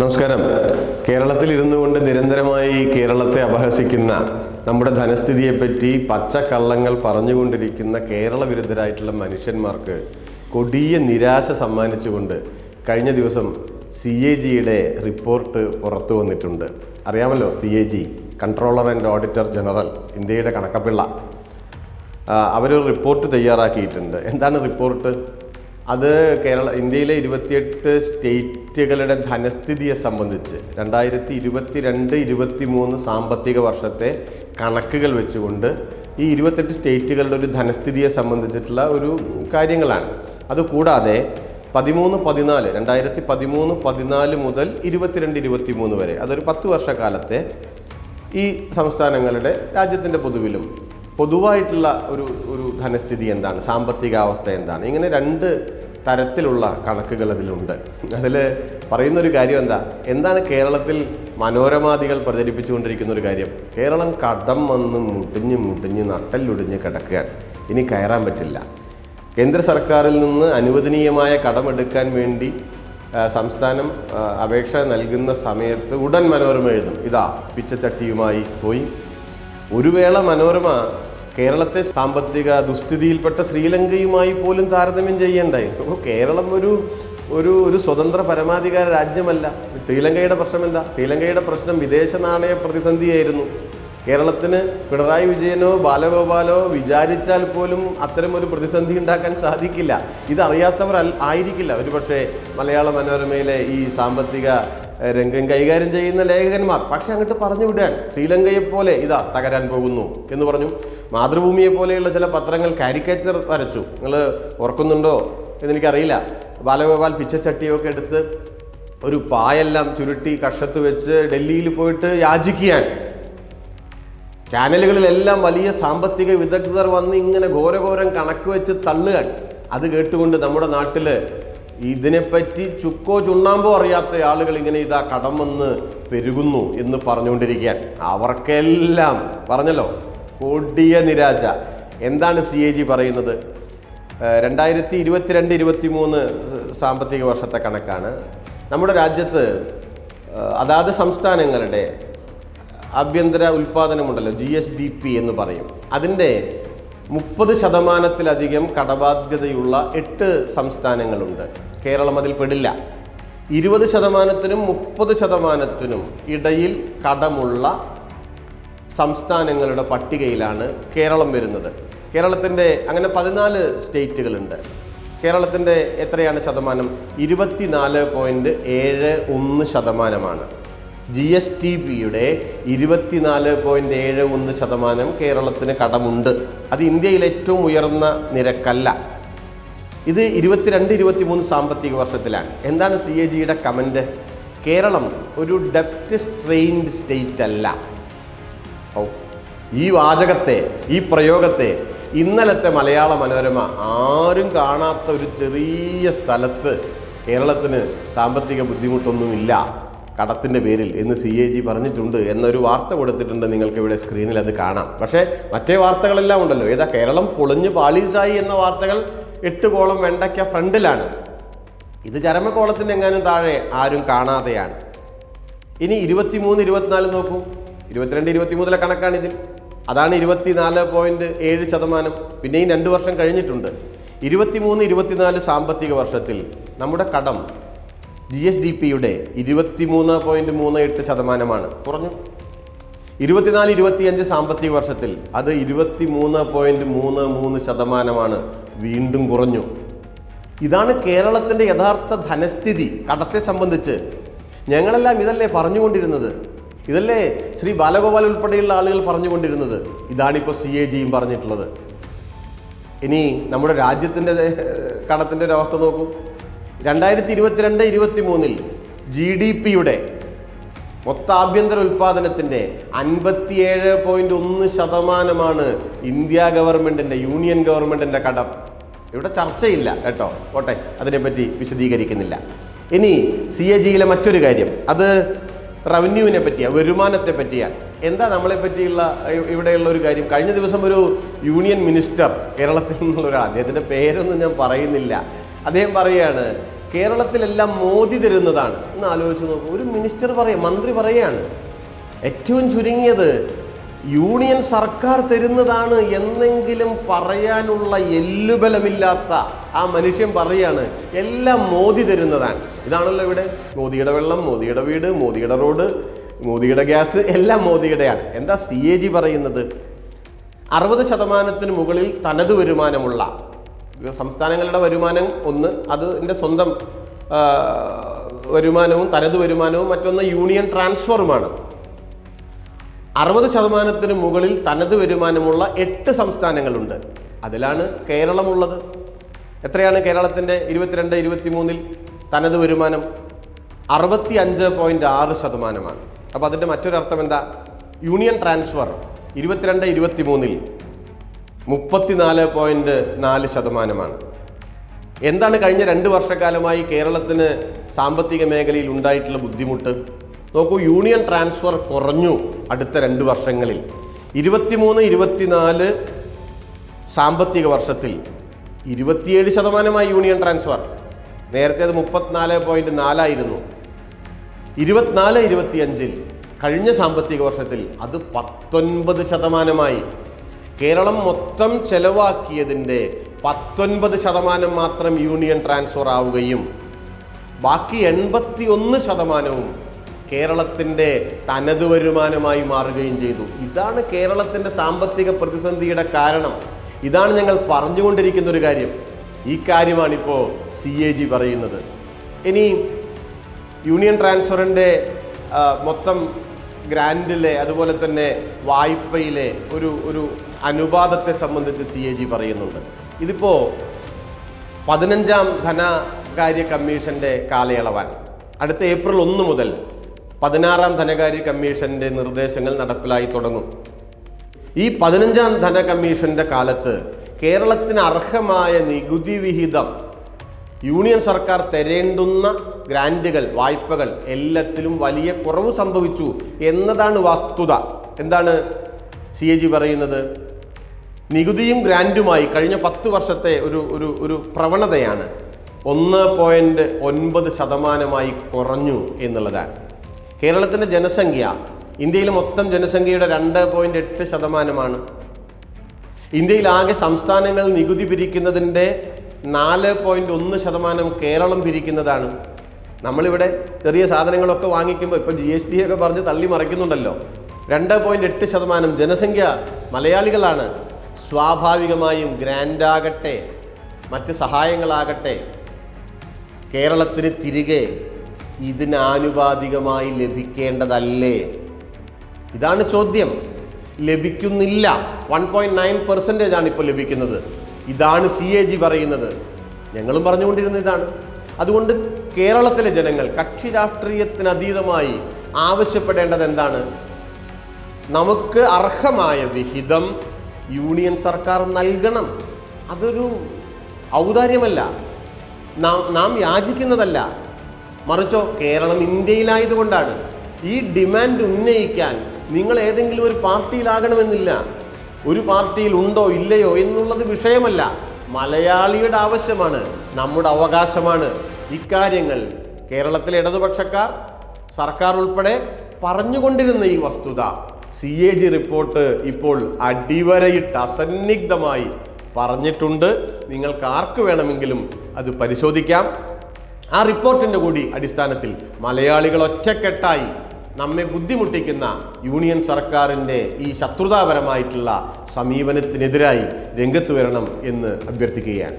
നമസ്കാരം. കേരളത്തിൽ ഇരുന്നു കൊണ്ട് നിരന്തരമായി കേരളത്തെ അപഹസിക്കുന്ന നമ്മുടെ ധനസ്ഥിതിയെപ്പറ്റി പച്ചക്കള്ളങ്ങൾ പറഞ്ഞുകൊണ്ടിരിക്കുന്ന കേരള വിരുദ്ധരായിട്ടുള്ള മനുഷ്യന്മാർക്ക് കൊടിയ നിരാശ സമ്മാനിച്ചുകൊണ്ട് കഴിഞ്ഞ ദിവസം സി എ ജിയുടെ റിപ്പോർട്ട് പുറത്തു വന്നിട്ടുണ്ട്. അറിയാമല്ലോ C A G controller and auditor general ഇന്ത്യയുടെ കണക്കപ്പിള്ള. അവരൊരു റിപ്പോർട്ട് തയ്യാറാക്കിയിട്ടുണ്ട്. എന്താണ് റിപ്പോർട്ട്? അത് കേരള ഇന്ത്യയിലെ ഇരുപത്തിയെട്ട് സ്റ്റേറ്റുകളുടെ ധനസ്ഥിതിയെ സംബന്ധിച്ച് രണ്ടായിരത്തി ഇരുപത്തി രണ്ട് ഇരുപത്തി മൂന്ന് സാമ്പത്തിക വർഷത്തെ കണക്കുകൾ വെച്ചുകൊണ്ട് ഈ ഇരുപത്തെട്ട് സ്റ്റേറ്റുകളുടെ ഒരു ധനസ്ഥിതിയെ സംബന്ധിച്ചിട്ടുള്ള ഒരു കാര്യങ്ങളാണ്. അതുകൂടാതെ പതിമൂന്ന് പതിനാല് രണ്ടായിരത്തി പതിമൂന്ന് പതിനാല് മുതൽ ഇരുപത്തിരണ്ട് ഇരുപത്തി മൂന്ന് വരെ അതൊരു പത്ത് വർഷക്കാലത്തെ ഈ സംസ്ഥാനങ്ങളുടെ രാജ്യത്തിന്റെ പൊതുവിലും പൊതുവായിട്ടുള്ള ഒരു ഒരു ധനസ്ഥിതി എന്താണ്? സാമ്പത്തികാവസ്ഥ എന്താണ്? ഇങ്ങനെ രണ്ട് തരത്തിലുള്ള കണക്കുകൾ അതിലുണ്ട്. അതിൽ പറയുന്നൊരു കാര്യം എന്താ? എന്താണ് കേരളത്തിൽ മനോരമാദികൾ പ്രചരിപ്പിച്ചുകൊണ്ടിരിക്കുന്ന ഒരു കാര്യം? കേരളം കടം വന്ന് മുടിഞ്ഞ് മുടിഞ്ഞ് നട്ടല്ലൊടിഞ്ഞ് കിടക്കുകയാണ്. ഇനി കയറാൻ പറ്റില്ല. കേന്ദ്ര സർക്കാരിൽ നിന്ന് അനുവദനീയമായ കടമെടുക്കാൻ വേണ്ടി സംസ്ഥാനം അപേക്ഷ നൽകുന്ന സമയത്ത് ഉടൻ മനോരമ എഴുതും. ഇതാ പിച്ചച്ചട്ടിയുമായി പോയി. ഒരു വേള മനോരമ കേരളത്തെ സാമ്പത്തിക ദുസ്ഥിതിയിൽപ്പെട്ട ശ്രീലങ്കയുമായി പോലും താരതമ്യം ചെയ്യേണ്ടായി. അപ്പോൾ കേരളം ഒരു ഒരു ഒരു സ്വതന്ത്ര പരമാധികാര രാജ്യമല്ല. ശ്രീലങ്കയുടെ പ്രശ്നം എന്താ ശ്രീലങ്കയുടെ പ്രശ്നം വിദേശ നാണയ പ്രതിസന്ധിയായിരുന്നു. കേരളത്തിന് പിണറായി വിജയനോ ബാലഗോപാലോ വിചാരിച്ചാൽ പോലും അത്തരം ഒരു പ്രതിസന്ധി ഉണ്ടാക്കാൻ സാധിക്കില്ല. ഇതറിയാത്തവർ ആയിരിക്കില്ല. ഒരുപക്ഷെ മലയാള മനോരമയിലെ ഈ സാമ്പത്തിക രംഗം കൈകാര്യം ചെയ്യുന്ന ലേഖകന്മാർ. പക്ഷെ അങ്ങോട്ട് പറഞ്ഞു വിടാൻ ശ്രീലങ്കയെ പോലെ ഇതാ തകരാൻ പോകുന്നു എന്ന് പറഞ്ഞു. മാതൃഭൂമിയെ പോലെയുള്ള ചില പത്രങ്ങൾ കാരിക്കേച്ചർ വരച്ചു. നിങ്ങൾ ഓർക്കുന്നുണ്ടോ എന്നെനിക്കറിയില്ല. ബാലഗോപാൽ പിച്ചച്ചട്ടിയൊക്കെ എടുത്ത് ഒരു പായെല്ലാം ചുരുട്ടി കഷത്ത് വെച്ച് ഡൽഹിയിൽ പോയിട്ട് യാചിക്കുകയാണ്. ചാനലുകളിലെല്ലാം വലിയ സാമ്പത്തിക വിദഗ്ധർ വന്ന് ഇങ്ങനെ ഘോരഘോരം കണക്ക് വെച്ച് തള്ളുകയാണ്. അത് കേട്ടുകൊണ്ട് നമ്മുടെ നാട്ടിൽ ഇതിനെപ്പറ്റി ചുക്കോ ചുണ്ണാമ്പോ അറിയാത്ത ആളുകൾ ഇങ്ങനെ ഇതാ കടം വന്ന് പെരുകുന്നു എന്ന് പറഞ്ഞുകൊണ്ടിരിക്കാൻ അവർക്കെല്ലാം പറഞ്ഞല്ലോ കൊടിയ നിരാശ. എന്താണ് സി എ ജി പറയുന്നത്? രണ്ടായിരത്തി ഇരുപത്തിരണ്ട് ഇരുപത്തി മൂന്ന് സാമ്പത്തിക വർഷത്തെ കണക്കാണ്. നമ്മുടെ രാജ്യത്ത് അതാത് സംസ്ഥാനങ്ങളുടെ ആഭ്യന്തര ഉൽപ്പാദനമുണ്ടല്ലോ ജി എസ് ഡി പി എന്ന് പറയും. അതിന്റെ മുപ്പത് ശതമാനത്തിലധികം കടബാധ്യതയുള്ള എട്ട് സംസ്ഥാനങ്ങളുണ്ട്. കേരളം അതിൽ പെടില്ല ഇരുപത് ശതമാനത്തിനും മുപ്പത് ശതമാനത്തിനും ഇടയിൽ കടമുള്ള സംസ്ഥാനങ്ങളുടെ പട്ടികയിലാണ് കേരളം വരുന്നത്. കേരളത്തിന്റെ അങ്ങനെ പതിനാല് സ്റ്റേറ്റുകളുണ്ട്. കേരളത്തിന്റെ എത്രയാണ് ശതമാനം? ഇരുപത്തിനാല് പോയിന്റ് ഏഴ് ഒന്ന് ശതമാനമാണ്. ജി എസ് ടി പിയുടെ ഇരുപത്തിനാല് പോയിന്റ് ഏഴ് ഒന്ന് ശതമാനം കേരളത്തിന് കടമുണ്ട്. അത് ഇന്ത്യയിൽ ഏറ്റവും ഉയർന്ന നിരക്കല്ല. ഇത് ഇരുപത്തിരണ്ട് ഇരുപത്തി മൂന്ന് സാമ്പത്തിക വർഷത്തിലാണ്. എന്താണ് സി എ ജിയുടെ കമന്റ് കേരളം ഒരു ഡെപ്റ്റ് സ്ട്രെയിൻഡ് സ്റ്റേറ്റ് അല്ല. ഓ ഈ വാചകത്തെ ഈ പ്രയോഗത്തെ ഇന്നലത്തെ മലയാള മനോരമ ആരും കാണാത്ത ഒരു ചെറിയ സ്ഥലത്ത് കേരളത്തിന് സാമ്പത്തിക ബുദ്ധിമുട്ടൊന്നുമില്ല. കടത്തിന്റെ പേരിൽ എന്ന് സി എ ജി പറഞ്ഞിട്ടുണ്ട് എന്നൊരു വാർത്ത കൊടുത്തിട്ടുണ്ട് നിങ്ങൾക്ക് ഇവിടെ സ്ക്രീനിൽ അത് കാണാം. പക്ഷേ മറ്റേ വാർത്തകളെല്ലാം ഉണ്ടല്ലോ. ഏതാ കേരളം പൊളിഞ്ഞ് പാളീസായി എന്ന വാർത്തകൾ എട്ട് കോളം വെണ്ടയ്ക്ക ഫ്രണ്ടിലാണ്. ഇത് ചരമക്കോളത്തിന്റെ എങ്ങാനും താഴെ ആരും കാണാതെയാണ്. ഇനി ഇരുപത്തിമൂന്ന് ഇരുപത്തിനാല് നോക്കൂ. ഇരുപത്തിരണ്ട് ഇരുപത്തിമൂന്നിലെ കണക്കാണ് ഇതിൽ അതാണ് ഇരുപത്തിനാല് പോയിന്റ് ഏഴ് ശതമാനം. പിന്നെയും രണ്ട് വർഷം കഴിഞ്ഞിട്ടുണ്ട്. ഇരുപത്തിമൂന്ന് ഇരുപത്തിനാല് സാമ്പത്തിക വർഷത്തിൽ നമ്മുടെ കടം ജി എസ് ഡി പിയുടെ ഇരുപത്തിമൂന്ന് പോയിന്റ് മൂന്ന് എട്ട് ശതമാനമാണ്. കുറഞ്ഞു. ഇരുപത്തിനാല് ഇരുപത്തിയഞ്ച് സാമ്പത്തിക വർഷത്തിൽ അത് ഇരുപത്തി മൂന്ന് പോയിന്റ് മൂന്ന് മൂന്ന് ശതമാനമാണ് വീണ്ടും കുറഞ്ഞു. ഇതാണ് കേരളത്തിന്റെ യഥാർത്ഥ ധനസ്ഥിതി. കടത്തെ സംബന്ധിച്ച് ഞങ്ങളെല്ലാം ഇതല്ലേ പറഞ്ഞുകൊണ്ടിരുന്നത്? ഇതല്ലേ ശ്രീ ബാലഗോപാൽ ഉൾപ്പെടെയുള്ള ആളുകൾ പറഞ്ഞുകൊണ്ടിരുന്നത്? ഇതാണിപ്പോൾ സി എ ജിയും പറഞ്ഞിട്ടുള്ളത്. ഇനി നമ്മുടെ രാജ്യത്തിന്റെ കടത്തിന്റെ ഒരവസ്ഥ നോക്കൂ. രണ്ടായിരത്തി ഇരുപത്തിരണ്ട് ഇരുപത്തി മൂന്നിൽ ജി ഡി പിയുടെ മൊത്ത ആഭ്യന്തര ഉൽപാദനത്തിന്റെ അൻപത്തിയേഴ് പോയിന്റ് ഒന്ന് ശതമാനമാണ് ഇന്ത്യ ഗവൺമെന്റിന്റെ യൂണിയൻ ഗവൺമെന്റിന്റെ കടം. ഇവിടെ ചർച്ചയില്ല കേട്ടോ. കോട്ടെ അതിനെപ്പറ്റി വിശദീകരിക്കുന്നില്ല. ഇനി സി എ ജിയിലെ മറ്റൊരു കാര്യം. അത് റവന്യൂവിനെ പറ്റിയാണ് വരുമാനത്തെ പറ്റിയാണ് എന്താ നമ്മളെ പറ്റിയുള്ള ഇവിടെയുള്ള ഒരു കാര്യം? കഴിഞ്ഞ ദിവസം ഒരു യൂണിയൻ മിനിസ്റ്റർ കേരളത്തിൽ നിന്നുള്ള ഒരു അദ്ദേഹത്തിന്റെ പേരൊന്നും ഞാൻ പറയുന്നില്ല. അദ്ദേഹം പറയുകയാണ് കേരളത്തിലെല്ലാം മോദി തരുന്നതാണ്. എന്ന് ആലോചിച്ച് നോക്കും. ഒരു മിനിസ്റ്റർ പറയും മന്ത്രി പറയുകയാണ് ഏറ്റവും ചുരുങ്ങിയത് യൂണിയൻ സർക്കാർ തരുന്നതാണ് എന്നെങ്കിലും പറയാനുള്ള എല്ലുബലമില്ലാത്ത ആ മനുഷ്യൻ പറയാണ് എല്ലാം മോദി തരുന്നതാണ്. ഇതാണല്ലോ ഇവിടെ. മോദിയുടെ വെള്ളം മോദിയുടെ വീട് മോദിയുടെ റോഡ് മോദിയുടെ ഗ്യാസ് എല്ലാം മോദിയുടെയാണ്. എന്താ സി എ ജി പറയുന്നത്? അറുപത് ശതമാനത്തിന് മുകളിൽ തനത് വരുമാനമുള്ള സംസ്ഥാനങ്ങളുടെ വരുമാനം ഒന്ന് അതിന്റെ സ്വന്തം വരുമാനവും തനത് വരുമാനവും മറ്റൊന്ന് യൂണിയൻ ട്രാൻസ്ഫറുമാണ്. അറുപത് ശതമാനത്തിന് മുകളിൽ തനത് വരുമാനമുള്ള എട്ട് സംസ്ഥാനങ്ങളുണ്ട്. അതിലാണ് കേരളമുള്ളത്. എത്രയാണ് കേരളത്തിന്റെ ഇരുപത്തിരണ്ട് ഇരുപത്തിമൂന്നിൽ തനത് വരുമാനം? അറുപത്തി അഞ്ച് പോയിന്റ് ആറ് ശതമാനമാണ്. അപ്പോൾ അതിന്റെ മറ്റൊരർത്ഥം എന്താ? യൂണിയൻ ട്രാൻസ്ഫർ ഇരുപത്തിരണ്ട് ഇരുപത്തിമൂന്നിൽ മുപ്പത്തിനാല് പോയിന്റ് നാല് ശതമാനമാണ്. എന്താണ് കഴിഞ്ഞ രണ്ട് വർഷക്കാലമായി കേരളത്തിന് സാമ്പത്തിക മേഖലയിൽ ഉണ്ടായിട്ടുള്ള ബുദ്ധിമുട്ട്? നോക്കൂ യൂണിയൻ ട്രാൻസ്ഫർ കുറഞ്ഞു അടുത്ത രണ്ട് വർഷങ്ങളിൽ. ഇരുപത്തിമൂന്ന് ഇരുപത്തിനാല് സാമ്പത്തിക വർഷത്തിൽ ഇരുപത്തിയേഴ് ശതമാനമായി യൂണിയൻ ട്രാൻസ്ഫർ. നേരത്തെ അത് മുപ്പത്തിനാല് പോയിന്റ് നാലായിരുന്നു. ഇരുപത്തിനാല് ഇരുപത്തിയഞ്ചിൽ കഴിഞ്ഞ സാമ്പത്തിക വർഷത്തിൽ അത് പത്തൊൻപത് ശതമാനമായി. കേരളം മൊത്തം ചെലവാക്കിയതിന്റെ പത്തൊൻപത് ശതമാനം മാത്രം യൂണിയൻ ട്രാൻസ്ഫർ ആവുകയും ബാക്കി എൺപത്തി ഒന്ന് ശതമാനവും കേരളത്തിന്റെ തനത് വരുമാനമായി മാറുകയും ചെയ്തു. ഇതാണ് കേരളത്തിന്റെ സാമ്പത്തിക പ്രതിസന്ധിയുടെ കാരണം. ഇതാണ് ഞങ്ങൾ പറഞ്ഞുകൊണ്ടിരിക്കുന്ന ഒരു കാര്യം. ഈ കാര്യമാണിപ്പോൾ സി എ ജി പറയുന്നത്. ഇനി യൂണിയൻ ട്രാൻസ്ഫറിന്റെ മൊത്തം ഗ്രാൻഡിലെ അതുപോലെ തന്നെ വായ്പയിലെ ഒരു ഒരു അനുപാതത്തെ സംബന്ധിച്ച് സി എ ജി പറയുന്നുണ്ട്. ഇതിപ്പോൾ പതിനഞ്ചാം ധനകാര്യ കമ്മീഷന്റെ കാലയളവാണ് അടുത്ത ഏപ്രിൽ ഒന്ന് മുതൽ പതിനാറാം ധനകാര്യ കമ്മീഷന്റെ നിർദ്ദേശങ്ങൾ നടപ്പിലായി തുടങ്ങും. ഈ പതിനഞ്ചാം ധന കമ്മീഷന്റെ കാലത്ത് കേരളത്തിന് അർഹമായ നികുതി വിഹിതം യൂണിയൻ സർക്കാർ തരേണ്ടുന്ന ഗ്രാൻഡുകൾ വായ്പകൾ എല്ലാത്തിലും വലിയ കുറവ് സംഭവിച്ചു എന്നതാണ് വസ്തുത. എന്താണ് സി എ ജി പറയുന്നത്? നികുതിയും ഗ്രാൻഡുമായി കഴിഞ്ഞ പത്ത് വർഷത്തെ ഒരു ഒരു ഒരു പ്രവണതയാണ് ഒന്ന് പോയിന്റ് ഒൻപത് ശതമാനമായി കുറഞ്ഞു എന്നുള്ളതാണ്. കേരളത്തിന്റെ ജനസംഖ്യ ഇന്ത്യയിലെ മൊത്തം ജനസംഖ്യയുടെ രണ്ട് പോയിന്റ് എട്ട് ശതമാനമാണ്. ഇന്ത്യയിൽ ആകെ സംസ്ഥാനങ്ങൾ നികുതി പിരിക്കുന്നതിന്റെ നാല് പോയിന്റ് ഒന്ന് ശതമാനം കേരളം പിരിക്കുന്നതാണ്. നമ്മളിവിടെ ചെറിയ സാധനങ്ങളൊക്കെ വാങ്ങിക്കുമ്പോൾ ഇപ്പം ജി എസ് ടി ഒക്കെ പറഞ്ഞ് തള്ളി മറിക്കുന്നുണ്ടല്ലോ. രണ്ട് പോയിന്റ് എട്ട് ശതമാനം ജനസംഖ്യ മലയാളികളാണ് സ്വാഭാവികമായും ഗ്രാൻഡാകട്ടെ മറ്റ് സഹായങ്ങളാകട്ടെ കേരളത്തിന് തിരികെ ഇതിനാനുപാതികമായി ലഭിക്കേണ്ടതല്ലേ? ഇതാണ് ചോദ്യം. ലഭിക്കുന്നില്ല. വൺ പോയിന്റ് നയൻ പെർസെന്റേജ് ആണ് ഇപ്പോൾ ലഭിക്കുന്നത്. ഇതാണ് സി എ ജി പറയുന്നത്. ഞങ്ങളും പറഞ്ഞുകൊണ്ടിരുന്ന ഇതാണ്. അതുകൊണ്ട് കേരളത്തിലെ ജനങ്ങൾ കക്ഷി രാഷ്ട്രീയത്തിന് അതീതമായി ആവശ്യപ്പെടേണ്ടത് എന്താണ്? നമുക്ക് അർഹമായ വിഹിതം യൂണിയൻ സർക്കാർ നൽകണം. അതൊരു ഔദാര്യമല്ല. നാം നാം യാചിക്കുന്നതല്ല. മറിച്ചോ കേരളം ഇന്ത്യയിലായതുകൊണ്ടാണ്. ഈ ഡിമാൻഡ് ഉന്നയിക്കാൻ നിങ്ങൾ ഏതെങ്കിലും ഒരു പാർട്ടിയിലാകണമെന്നില്ല. ഒരു പാർട്ടിയിൽ ഉണ്ടോ ഇല്ലയോ എന്നുള്ളത് വിഷയമല്ല. മലയാളിയുടെ ആവശ്യമാണ് നമ്മുടെ അവകാശമാണ്. ഇക്കാര്യങ്ങൾ കേരളത്തിലെ ഇടതുപക്ഷക്കാർ സർക്കാർ ഉൾപ്പെടെ പറഞ്ഞുകൊണ്ടിരുന്ന ഈ വസ്തുത. സി എ ജി റിപ്പോർട്ട് ഇപ്പോൾ അടിവരയിട്ട് അസന്നിഗ്ധമായി പറഞ്ഞിട്ടുണ്ട്. നിങ്ങൾക്ക് ആർക്ക് വേണമെങ്കിലും അത് പരിശോധിക്കാം. ആ റിപ്പോർട്ടിന്റെ കൂടി അടിസ്ഥാനത്തിൽ മലയാളികൾ ഒറ്റക്കെട്ടായി നമ്മെ ബുദ്ധിമുട്ടിക്കുന്ന യൂണിയൻ സർക്കാരിന്റെ ഈ ശത്രുതാപരമായിട്ടുള്ള സമീപനത്തിനെതിരായി രംഗത്ത് വരണം എന്ന് അഭ്യർത്ഥിക്കുകയാണ്.